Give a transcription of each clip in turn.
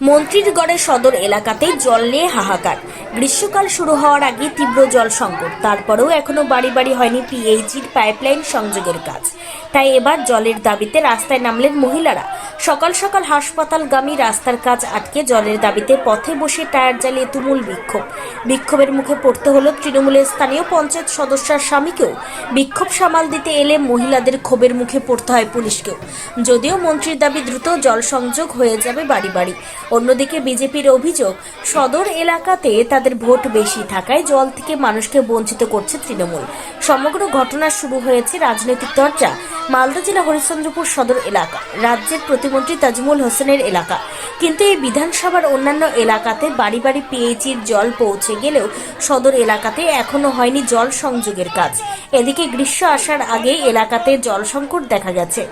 মন্ত্রীর গড়ের সদর এলাকাতে জল নিয়ে হাহাকার। গ্রীষ্মকাল শুরু হওয়ার আগে তীব্র জল সংকট। তারপরেও এখনও বাড়ি বাড়ি হয়নি পিএইচির পাইপলাইন সংযোগের কাজ। তাই এবার জলের দাবিতে রাস্তায় নামলেন মহিলারা। সকাল সকাল হাসপাতালগামী রাস্তার কাজ আটকে জলের দাবিতে পথে বসে টায়ার জ্বালিয়ে তুমুল বিক্ষোভ। বিক্ষোভের মুখে পড়তে হলো তৃণমূলের স্থানীয় পঞ্চায়েত সদস্যার স্বামীকেও। বিক্ষোভ সামাল দিতে এলে মহিলাদের ক্ষোভের মুখে পড়তে হয় পুলিশকেও। যদিও মন্ত্রীর দাবি দ্রুত জল সংযোগ হয়ে যাবে বাড়ি বাড়ি। অন্যদিকে বিজেপির অভিযোগ, সদর এলাকাতে তাদের ভোট বেশি থাকায় জল থেকে মানুষকে বঞ্চিত করছে তৃণমূল। সমগ্র ঘটনা শুরু হয়েছে রাজনৈতিক চর্চা মালদা জেলা হরিশ্চন্দ্রপুর সদর এলাকা, রাজ্যের প্রতিমন্ত্রী তাজমুল হোসেনের এলাকা। কিন্তু এই বিধানসভার অন্যান্য এলাকাতে বাড়ি বাড়ি পিএইচির জল পৌঁছে গেলেও সদর এলাকাতে এখনও হয়নি জল সংযোগের কাজ। এদিকে গ্রীষ্ম আসার আগে এলাকাতে জল সংকট দেখা গেছে।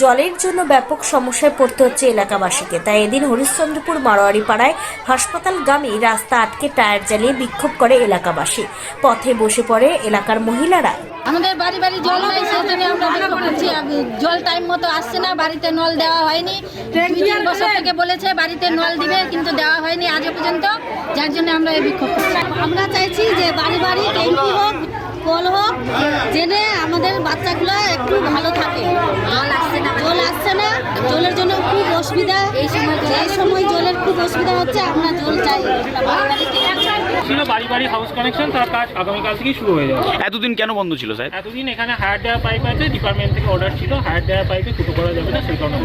জলের জন্য ব্যাপক সমস্যায় পড়তে হচ্ছে এলাকাবাসীকে। তাই এদিন হরিশ্চন্দ্রপুর মারোয়ারি পাড়ায় হাসপাতালগামী রাস্তা আটকে টায়ার জ্বালিয়ে বিক্ষোভ করে এলাকাবাসী। পথে বসে পড়ে এলাকার মহিলারা। আমাদের বাড়ি বাড়ি জল নাই, সেই জন্য আমরা আব- জল টাইম মতো আসছে না বাড়িতে নল দেওয়া হয়নি। দুই তিন বছর থেকে বলেছে বাড়িতে নল দিবে কিন্তু দেওয়া হয়নি আজও পর্যন্ত। যার জন্য আমরা এই বিক্ষোভ আমরা চাইছি যে বাড়ি বাড়ি ট্যাঙ্কি হোক কল হোক জেনে আমাদের বাচ্চাগুলো একটু ভালো থাকে। জল আসছে না। জল আসছে না জলের জন্য খুব অসুবিধা। এই সময় এই সময় জলের খুব অসুবিধা হচ্ছে আমরা জল চাই। ছিল বাড়ি বাড়ি হাউস কানেকশন তার কাজ আগামীকাল থেকেই শুরু হয়ে যাবে এতদিন কেন বন্ধ ছিল স্যার এতদিন এখানে হায়ার দেওয়া পাইপ আছে ডিপার্টমেন্ট থেকে অর্ডার ছিল হায়ার দেওয়া পাইপে ফুটো করা যাবে না সেই কারণে।